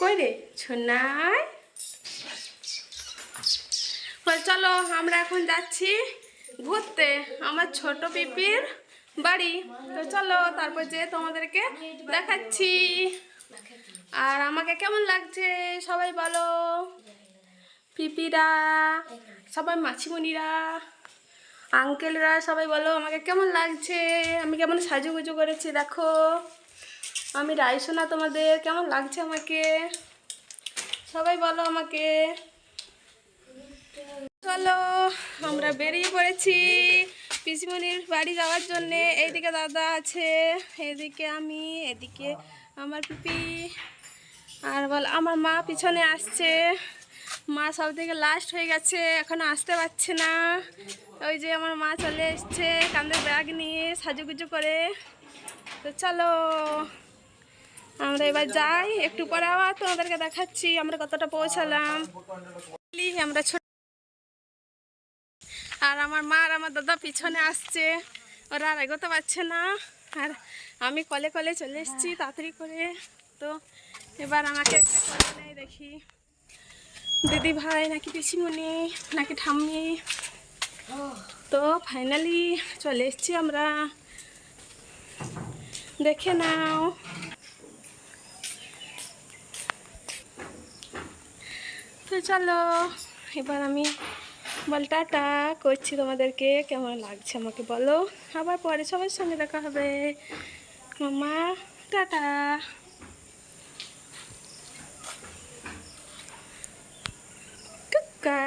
কই রে? বল, চলো, আমরা এখন যাচ্ছি ঘুরতে। আমার ছোট পিপির বাড়ি। তো চলো, তারপর যে তোমাদেরকে দেখাচ্ছি। আর আমাকে কেমন লাগছে? সবাই বলো। পিপিরা, সবাই মাছিমণিরা আঙ্কেলরা, সবাই বলো, আমাকে কেমন লাগছে? আমি কেমন সাজুগুজু করেছি, দেখো। আমি রাইসোনা, তোমাদের কেমন লাগছে আমাকে? সবাই বলো আমাকে। চলো, আমরা বেরিয়ে পড়েছি পিসিমনির বাড়ি যাওয়ার জন্যে। এইদিকে দাদা আছে এদিকে আমি, এদিকে আমার পিপি। আর বল, আমার মা পিছনে আসছে। মা সব থেকে লাস্ট হয়ে গেছে, এখনও আসতে পারছে না। ওই যে আমার মা চলে এসছে, কাঁধে ব্যাগ নিয়ে সাজুগুজু করে। তো চলো। আমরা এবার যাই, একটু পরে আবার তোমাদেরকে দেখাচ্ছি, আমরা কতটা পৌঁছালাম। আমরা ছোট আর আমার মা আর আমার দাদা পিছনে আসছে। ওরা আর এগোতে পারছে না। আর আমি কলে কলে চলে এসেছি তাড়াতাড়ি করে। তো এবার আমাকে দেখি। দিদি ভাই নাকি পিসিমণি, নাকি ঠাম্মি। তো ফাইনালি চলে এসেছি আমরা। দেখে নাও। তো চলো, এবার আমি বল টাটা করছি তোমাদেরকে। কেমন লাগছে আমাকে বলো? আবার পরে সবার সঙ্গে দেখা হবে। মামা, টাটা। কুক্কা